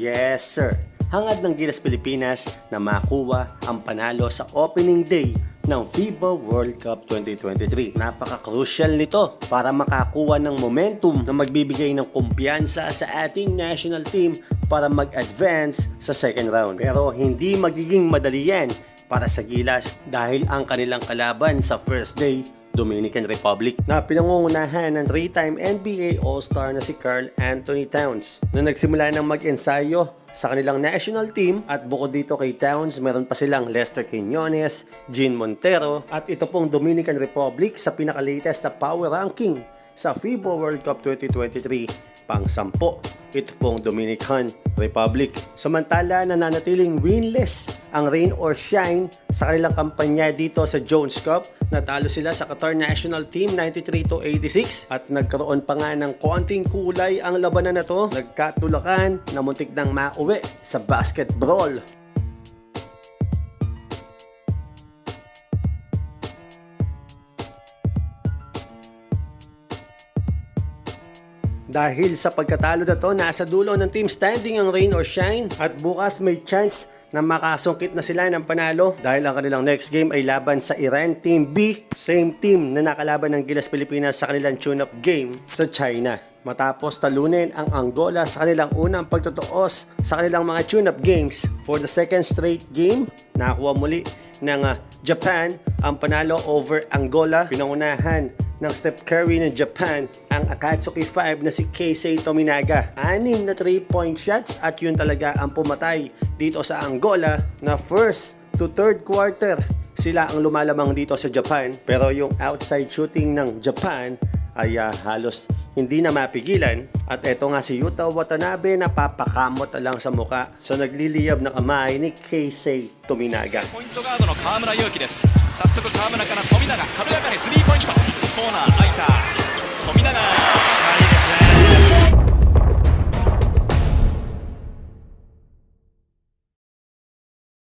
Yes, sir. Hangad ng Gilas Pilipinas na makuha ang panalo sa opening day ng FIBA World Cup 2023. Napaka-crucial nito para makakuha ng momentum na magbibigay ng kumpiyansa sa ating national team para mag-advance sa second round. Pero hindi magiging madali yan para sa Gilas dahil ang kanilang kalaban sa first day Dominican Republic na pinangungunahan ng 3-time NBA All-Star na si Carl Anthony Towns na nagsimula ng mag-ensayo sa kanilang national team at bukod dito kay Towns meron pa silang Lester Quinones, Gene Montero at ito pong Dominican Republic sa pinaka-latest na power ranking sa FIBA World Cup 2023 pang sampo. Ito pong Dominican Republic. Samantala, nananatiling winless ang rain or shine sa kanilang kampanya dito sa Jones Cup. Natalo sila sa Qatar National Team 93 to 86 at nagkaroon pa nga ng konting kulay ang labanan na to. Nagkatulakan na muntik nang mauwi sa basket brawl. Dahil sa pagkatalo na to, nasa dulo ng team standing ang rain or shine at bukas may chance na makasungkit na sila ng panalo dahil ang kanilang next game ay laban sa Iran Team B, same team na nakalaban ng Gilas Pilipinas sa kanilang tune-up game sa China. Matapos talunin ang Angola sa kanilang unang pagtutuos sa kanilang mga tune-up games for the second straight game, nakakuha muli ng ah, Japan ang panalo over Angola. Pinangunahan ng Steph Curry ng Japan ang Akatsuki 5 na si Keisei Tominaga. Anim na 3-point shots at yun talaga ang pumatay dito sa Angola na first to third quarter sila ang lumalamang dito sa Japan pero yung outside shooting ng Japan ay ah, halos hindi na mapigilan at eto nga si Yuta Watanabe na papakamot na lang sa muka so nagliliyab na kamay ni Keisei Tominaga. ポイントガードの河村勇輝です早速河村から富永軽やかにスリーポイントコーナー空いた富永